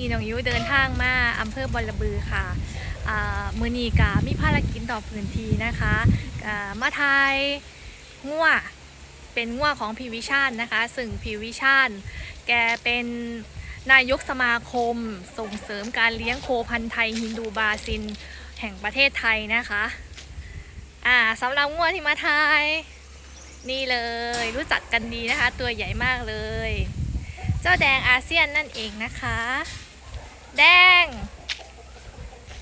นี่น้องยูเดินทางมาอำเภอบอระบือค่ะมือนีกามีภารกิจต่อพื้นที่นะคะอ่ามาไทยง่วเป็นง่วของพีวิชาญนะคะ ซึ่งพีวิชาญแกเป็นนายกสมาคมส่งเสริมการเลี้ยงโคพันธุ์ไทยฮินดูบาซินแห่งประเทศไทยนะคะอ่าสำหรับง่วที่มาไทยนี่เลย รู้จักกันดีนะคะ ตัวใหญ่มากเลย เจ้าแดงอาเซียนนั่นเองนะคะ แดง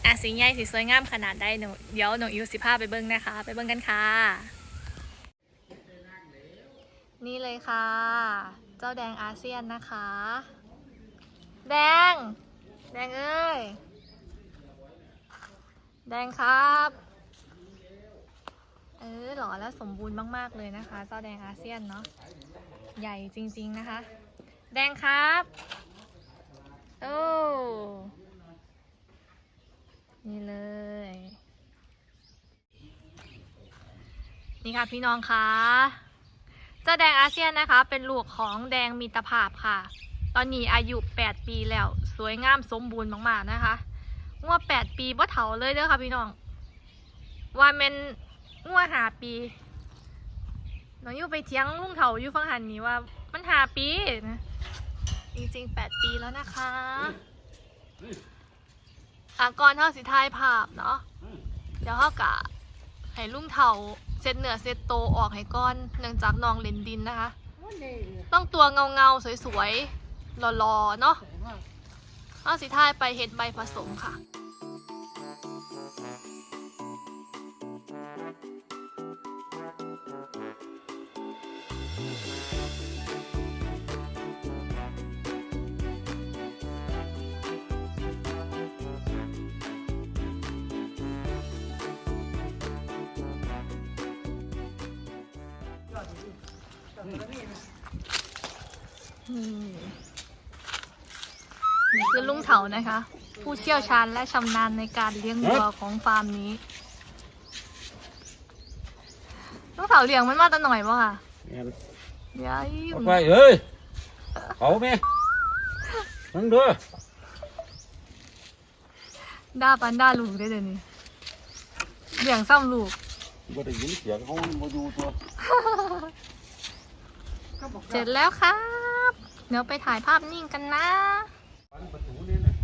อะสีใหญ่สีสวยงามขนาดใดหนูเดี๋ยวหนูอิวสิภาไปเบิ้งนะคะ ไปเบิ้งกันค่ะ นี่เลยค่ะ เจ้าแดงอาเซียนนะคะ แดง แดงเอ้ย แดงครับเออหล่อและสมบูรณ์มาก ๆ เลยนะคะ เจ้าแดงอาเซียนเนาะใหญ่จริง ๆ นะคะ แดงครับ โอ้ นี่เลย นี่ค่ะพี่น้องคะเจ้าแดงอาเซียนนะคะ เป็นลูกของแดงมีตภาพค่ะ ตอนนี้อายุ 8 ปีแล้วสวยงามสมบูรณ์มากๆนะคะงัว8ปีบ่เฒ่าเลยเด้อค่ะพี่น้อง ว่าแมันงัวหาปี น้องอยู่ไปเที่ยงลุงเถาอยู่ฟังหันนี้ว่า มันหาปีนะจริงๆแปดปีแล้วนะคะอะก่อนเท่าสิทายภาพเนาะ เดี๋ยวเขากะให้ลุงเถา เซตเหนือเซตโตออกให้ก้อนเนื่องจากน้องเล่นดินนะคะ ต้องตัวเงาเงาๆสวยๆหล่อๆเนาะเอาสิทายไปเฮ็ดใบผสมค่ะนี่ นี่คือลุงเถานะคะ ผู้เชี่ยวชาญและชำนาญในการเลี้ยงวัวของฟาร์มนี้ ลุงเถาเลี้ยงมันมาตั้งหน่อยป่ะค่ะยายเอาไปเอ้ยเขาไหมนั่งเด้อด่าปันด่าลูกได้เดี๋ยวนี้เลี้ยงซ้ำลูกบ่ได้ยินเสียงเขาบ่อยู่ตัว เสร็จแล้วครับ เดี๋ยวไปถ่ายภาพนิ่งกันนะประตูนี่น่ะ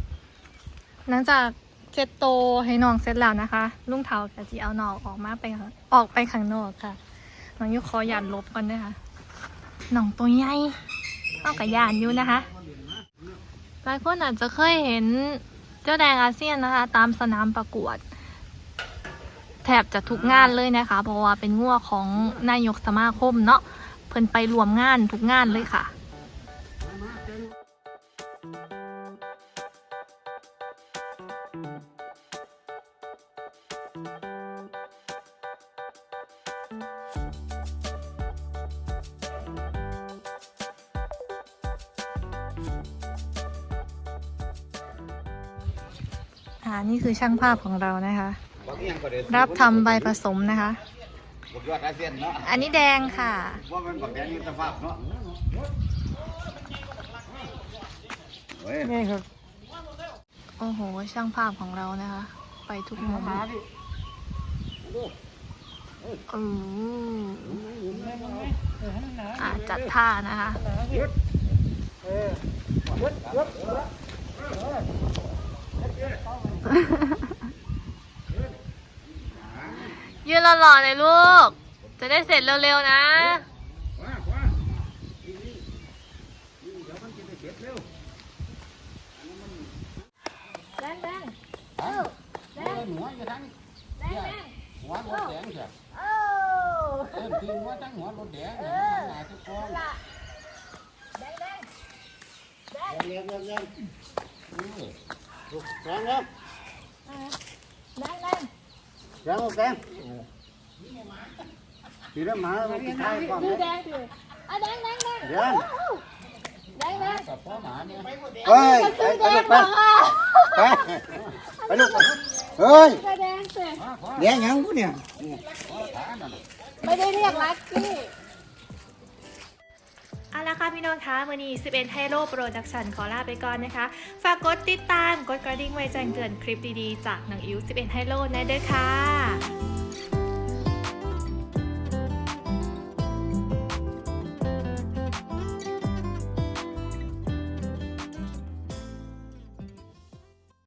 หลังจากเซ็ตโตให้น้องเสร็จแล้วนะคะ ลุงเถากับจีเอาน้องออกมาไปข้างออกไปข้างนอกค่ะ น้องยุขอหยาดลบก่อนนะคะน้องตัวใหญ่เอากับยานอยู่นะคะหลายคนอาจจะเคยเห็นเจ้าแดงอาเซียนนะคะ ตามสนามประกวด แทบจะทุกงานเลยนะคะ เพราะว่าเป็นงัวของนายกสมาคมเนาะ เพิ่นไปรวมงานทุกงานเลยค่ะอ่านี่คือช่างภาพของเรานะคะบักอิหยังก็ได้รับทำใบผสมนะคะ บักยอดอาเซียนเนาะอันนี้แดงค่ะ ว่ามันบักแดงอยู่สภาพเนาะเว้ยนี่ครับ โอ้โห ช่างภาพของเรานะคะ ไปทุกมุมขาพี่อือเออให้มันหนาอ่าจัดท่านะคะหนาพี่เออยึดยึด ยืน หล่อๆเลยลูก จะได้เสร็จเร็วๆนะว้าว้านี่นี่นี่เดี๋ยวมันจะได้เสร็จเร็วแดงแดงเอ้าเอ้ยหัวอยู่ทางแดงแดงหัวรถแดงเถอะโอ้เอ้ยจริงว่าทั้งหัวรถแดงเนี่ยมันหนาทุกคนแดงแดงเร็วเร็วเร็วนี่แดงแดงแดงแดงแดง ทีละหมามันจะใช่ก่อนคือนะแดงคืออะแดงแดงแดงแดงแดงแดงกับพ่อหมาเนี่ยเฮ้ยซื้อไปแดลูงกเหไปรอคะไปไปลูกไปเฮ้ยแดงสิเลี้ยงหยังกูเนี่ยไม่ได้เรียกลักกี้เอาละค่ะพี่น้องคะมือนี้11ไฮโลโปรดักชันขอลาไปก่อนนะคะ ฝากกดติดตาม กดกระดิ่งไว้แจ้งเตือนคลิปดีๆ จากหนังอิ๋ว11ไฮโลนะเด้อค่ะ